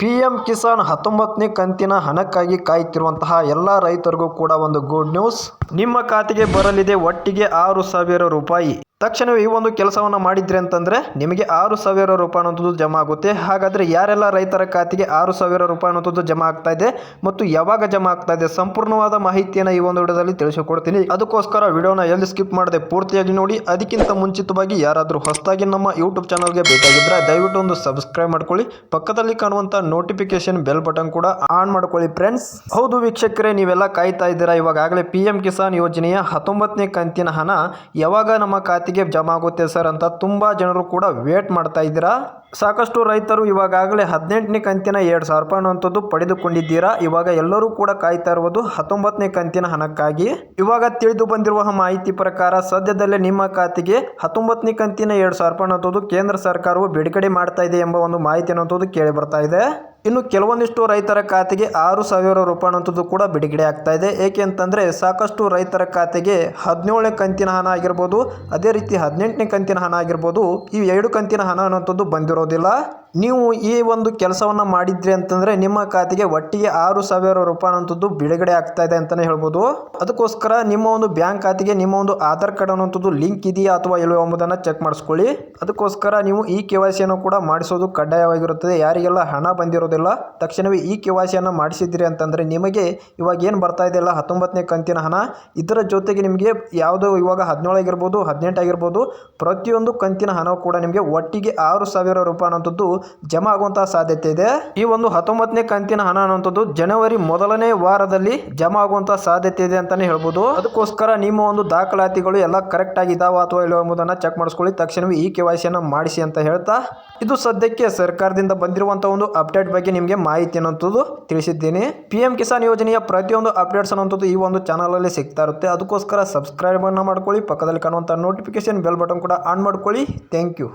P M Kisan ಹತ್ತೊಂಬತ್ತನೇ ಕಂತಿನ ಹಣಕ್ಕಾಗಿ ಕಾಯುತ್ತಿರುವಂತಹ ಎಲ್ಲ ರೈತರಿಗೂ ಕೂಡ ಒಂದು ಗುಡ್ ನ್ಯೂಸ್ ನಿಮ್ಮ ಖಾತೆಗೆ ಬರಲಿದೆ ಒಟ್ಟಿಗೆ ಆರು ಸಾವಿರ ರೂಪಾಯಿ. ತಕ್ಷಣವೇ ಈ ಒಂದು ಕೆಲಸವನ್ನು ಮಾಡಿದ್ರಿ ಅಂತಂದರೆ ನಿಮಗೆ ಆರು ಸಾವಿರ ರೂಪಾಯಿ ಅನ್ನೋದು ಜಮಾ ಆಗುತ್ತೆ. ಹಾಗಾದರೆ ಯಾರೆಲ್ಲ ರೈತರ ಖಾತೆಗೆ ಆರು ಸಾವಿರ ರೂಪಾಯಿ ಅನ್ನೋದು ಜಮಾ ಆಗ್ತಾ ಇದೆ ಮತ್ತು ಯಾವಾಗ ಜಮಾ ಆಗ್ತಾ ಇದೆ ಸಂಪೂರ್ಣವಾದ ಮಾಹಿತಿಯನ್ನು ಈ ಒಂದು ವಿಡಿಯೋದಲ್ಲಿ ತಿಳಿಸಿಕೊಡ್ತೀನಿ. ಅದಕ್ಕೋಸ್ಕರ ವಿಡಿಯೋನ ಎಲ್ಲಿ ಸ್ಕಿಪ್ ಮಾಡದೆ ಪೂರ್ತಿಯಾಗಿ ನೋಡಿ, ಅದಕ್ಕಿಂತ ಮುಂಚಿತವಾಗಿ ಯಾರಾದರೂ ಹೊಸದಾಗಿ ನಮ್ಮ ಯೂಟ್ಯೂಬ್ ಚಾನಲ್ಗೆ ಬೇಕಾಗಿದ್ದರೆ ದಯವಿಟ್ಟು ಒಂದು ಸಬ್ಸ್ಕ್ರೈಬ್ ಮಾಡ್ಕೊಳ್ಳಿ. ಪಕ್ಕದಲ್ಲಿ ಕಾಣುವಂಥ ನೋಟಿಫಿಕೇಶನ್ ಬೆಲ್ ಬಟನ್ ಕೂಡ ಆನ್ ಮಾಡ್ಕೊಳ್ಳಿ ಫ್ರೆಂಡ್ಸ್ ಹೌದು ವೀಕ್ಷಕರೇ, ನೀವೆಲ್ಲ ಕಾಯ್ತಾ ಇದ್ದೀರಾ? ಇವಾಗಲೇ ಪಿ ಕಿಸಾನ್ ಯೋಜನೆಯ ಹತ್ತೊಂಬತ್ತನೇ ಕಂತಿನ ಹಣ ಯಾವಾಗ ನಮ್ಮ ಖಾತೆಗೆ ಜಮಾ ಆಗುತ್ತೆ ಸರ್ ಅಂತ ತುಂಬ ಜನರು ಕೂಡ ವೇಟ್ ಮಾಡ್ತಾ ಇದ್ದೀರಾ? ಸಾಕಷ್ಟು ರೈತರು ಇವಾಗಾಗಲೇ ಹದಿನೆಂಟನೇ ಕಂತಿನ ಎರಡು ಸಾವಿರ ರೂಪಾಯಿ ಅನ್ನುವಂಥದ್ದು ಪಡೆದುಕೊಂಡಿದ್ದೀರಾ? ಇವಾಗ ಎಲ್ಲರೂ ಕೂಡ ಕಾಯ್ತಾ ಇರುವುದು ಹತ್ತೊಂಬತ್ತನೇ ಕಂತಿನ ಹಣಕ್ಕಾಗಿ. ಇವಾಗ ತಿಳಿದು ಬಂದಿರುವ ಮಾಹಿತಿ ಪ್ರಕಾರ ಸದ್ಯದಲ್ಲೇ ನಿಮ್ಮ ಖಾತೆಗೆ ಹತ್ತೊಂಬತ್ತನೇ ಕಂತಿನ ಎರಡು ಸಾವಿರ ರೂಪಾಯಿ ಅನ್ನೋದು ಕೇಂದ್ರ ಸರ್ಕಾರವು ಬಿಡುಗಡೆ ಮಾಡ್ತಾ ಇದೆ ಎಂಬ ಒಂದು ಮಾಹಿತಿ ಅನ್ನೋದು ಕೇಳಿ ಬರ್ತಾ ಇದೆ. ಇನ್ನು ಕೆಲವೊಂದಿಷ್ಟು ರೈತರ ಖಾತೆಗೆ ಆರು ಸಾವಿರ ರೂಪಾಯಿ ಅಂತದ್ದು ಕೂಡ ಬಿಡುಗಡೆ ಆಗ್ತಾ ಇದೆ. ಏಕೆ ಅಂತಂದರೆ ಸಾಕಷ್ಟು ರೈತರ ಖಾತೆಗೆ ಹದಿನೇಳನೇ ಕಂತಿನ ಹಣ ಆಗಿರ್ಬೋದು, ಅದೇ ರೀತಿ ಹದಿನೆಂಟನೇ ಕಂತಿನ ಹಣ ಆಗಿರ್ಬೋದು, ಈ ಎರಡು ಕಂತಿನ ಹಣ ಅನ್ನೋಂಥದ್ದು ಬಂದಿರೋದಿಲ್ಲ. ನೀವು ಈ ಒಂದು ಕೆಲಸವನ್ನು ಮಾಡಿದ್ರಿ ಅಂತಂದರೆ ನಿಮ್ಮ ಖಾತೆಗೆ ಒಟ್ಟಿಗೆ ಆರು ಸಾವಿರ ರೂಪಾಯಿ ಅನ್ನೋಂಥದ್ದು ಬಿಡುಗಡೆ ಆಗ್ತಾ ಇದೆ ಅಂತಲೇ ಹೇಳ್ಬೋದು. ಅದಕ್ಕೋಸ್ಕರ ನಿಮ್ಮ ಒಂದು ಬ್ಯಾಂಕ್ ಖಾತೆಗೆ ನಿಮ್ಮ ಒಂದು ಆಧಾರ್ ಕಾರ್ಡ್ ಅನ್ನೋಂಥದ್ದು ಲಿಂಕ್ ಇದೆಯಾ ಅಥವಾ ಇಲ್ಲವೋ ಎಂಬುದನ್ನು ಚೆಕ್ ಮಾಡಿಸ್ಕೊಳ್ಳಿ. ಅದಕ್ಕೋಸ್ಕರ ನೀವು ಈ ಕೆ ವೈ ಸಿಯನ್ನು ಕೂಡ ಮಾಡಿಸೋದು ಕಡ್ಡಾಯವಾಗಿರುತ್ತದೆ. ಯಾರಿಗೆಲ್ಲ ಹಣ ಬಂದಿರೋದಿಲ್ಲ, ತಕ್ಷಣವೇ ಈ ಕೆ ವೈ ಸಿಯನ್ನು ಮಾಡಿಸಿದ್ರಿ ಅಂತಂದರೆ ನಿಮಗೆ ಇವಾಗ ಏನು ಬರ್ತಾ ಇದೆಯಲ್ಲ ಹತ್ತೊಂಬತ್ತನೇ ಕಂತಿನ ಹಣ, ಇದರ ಜೊತೆಗೆ ನಿಮಗೆ ಯಾವುದೋ ಇವಾಗ ಹದಿನೇಳು ಆಗಿರ್ಬೋದು ಪ್ರತಿಯೊಂದು ಕಂತಿನ ಹಣ ಕೂಡ ನಿಮಗೆ ಒಟ್ಟಿಗೆ ಆರು ಸಾವಿರ ರೂಪಾಯಿ ಅನ್ನೋಂಥದ್ದು ಜಮಾ ಆಗುವಂತಹ ಸಾಧ್ಯತೆ ಇದೆ. ಈ ಒಂದು ಹತ್ತೊಂಬತ್ತನೇ ಕಂತಿನ ಹಣ ಅನ್ನುವಂಥದ್ದು ಜನವರಿ ಮೊದಲನೇ ವಾರದಲ್ಲಿ ಜಮಾ ಆಗುವಂತಹ ಸಾಧ್ಯತೆ ಇದೆ ಅಂತಾನೆ ಹೇಳ್ಬೋದು. ಅದಕ್ಕೋಸ್ಕರ ನಿಮ್ಮ ಒಂದು ದಾಖಲಾತಿಗಳು ಎಲ್ಲ ಕರೆಕ್ಟ್ ಆಗಿದಾವ ಅಥವಾ ಇಲ್ಲ ಎಂಬುದನ್ನು ಚೆಕ್ ಮಾಡಿಸ್ಕೊಳ್ಳಿ. ತಕ್ಷಣವೇ ಈ ಕೆ ವೈ ಮಾಡಿಸಿ ಅಂತ ಹೇಳ್ತಾ, ಇದು ಸದ್ಯಕ್ಕೆ ಸರ್ಕಾರದಿಂದ ಬಂದಿರುವಂತಹ ಒಂದು ಅಪ್ಡೇಟ್ ಬಗ್ಗೆ ನಿಮಗೆ ಮಾಹಿತಿ ಅನ್ನೋಂಥದ್ದು ತಿಳಿಸಿದ್ದೀನಿ. ಪಿ ಎಂ ಕಿಸಾನ್ ಯೋಜನೆಯ ಪ್ರತಿಯೊಂದು ಅಪ್ಡೇಟ್ಸ್ ಅನ್ನುವಂಥದ್ದು ಈ ಒಂದು ಚಾನಲಲ್ಲಿ ಸಿಗ್ತಾ ಇರುತ್ತೆ. ಅದಕ್ಕೋಸ್ಕರ ಸಬ್ಸ್ಕ್ರೈಬ್ ಅನ್ನು ಮಾಡ್ಕೊಳ್ಳಿ, ಪಕ್ಕದಲ್ಲಿ ಕಾಣುವಂತಹ ನೋಟಿಫಿಕೇಶನ್ ಬೆಲ್ ಬಟನ್ ಕೂಡ ಆನ್ ಮಾಡ್ಕೊಳ್ಳಿ. Thank you